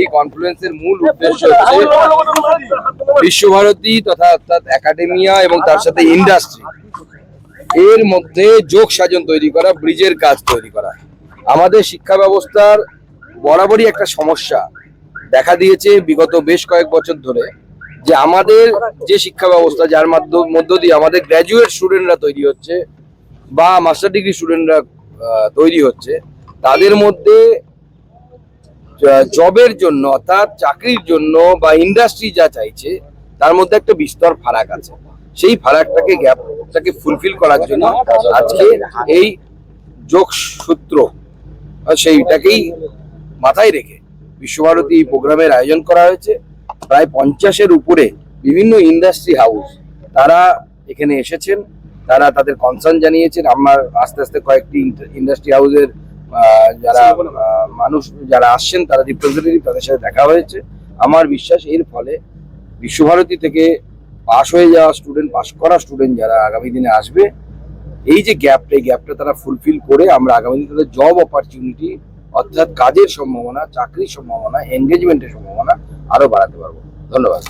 এই কনফারেন্সের মূল উদ্দেশ্য হচ্ছে বিশ্বভারতী তথা অর্থাৎ একাডেমিয়া এবং তার সাথে ইন্ডাস্ট্রি এর মধ্যে যোগ সাজন তৈরি করা ব্রিজের কাজ তৈরি করা। আমাদের শিক্ষা ব্যবস্থার বরাবরই একটা সমস্যা দেখা দিয়েছে বিগত বেশ কয়েক বছর ধরে যে আমাদের যে শিক্ষা ব্যবস্থা যার মাধ্যম মধ্য দিয়ে আমাদের গ্র্যাজুয়েট স্টুডেন্টরা তৈরি হচ্ছে বা মাস্টার ডিগ্রি স্টুডেন্টরা তৈরি হচ্ছে তাদের মধ্যে জবের জন্য অর্থাৎ চাকরির জন্য বা ইন্ডাস্ট্রি যা চাইছে, তার মধ্যে একটা বিস্তর ফারাক আছে। সেই ফারাকটাকে গ্যাপটাকে ফুলফিল করার জন্য আজকে এই যোগসূত্র সেইটাকেই মাথায় রেখে বিশ্বভারতী এই প্রোগ্রামের আয়োজন করা হয়েছে। প্রায় পঞ্চাশের উপরে বিভিন্ন ইন্ডাস্ট্রি হাউস তারা এখানে এসেছেন। তারা তাদের কনসার্ন জানিয়েছেন। আমার আস্তে আস্তে কয়েকটি ইন্ডাস্ট্রি হাউসের যারা মানুষ যারা আসছেন তারা রিপ্রেজেন্টেটিভ তাদের সাথে দেখা হয়েছে। আমার বিশ্বাস এর ফলে বিশ্বভারতী থেকে পাশ হয়ে যাওয়া স্টুডেন্ট পাশ করা স্টুডেন্ট যারা আগামী দিনে আসবে এই যে গ্যাপটা এই গ্যাপটা তারা ফুলফিল করে আমরা আগামী দিনে তাদের জব অপরচুনিটি অর্থাৎ কাজের সম্ভাবনা চাকরির সম্ভাবনা এনগেজমেন্টের সম্ভাবনা আরও বাড়াতে পারব। ধন্যবাদ।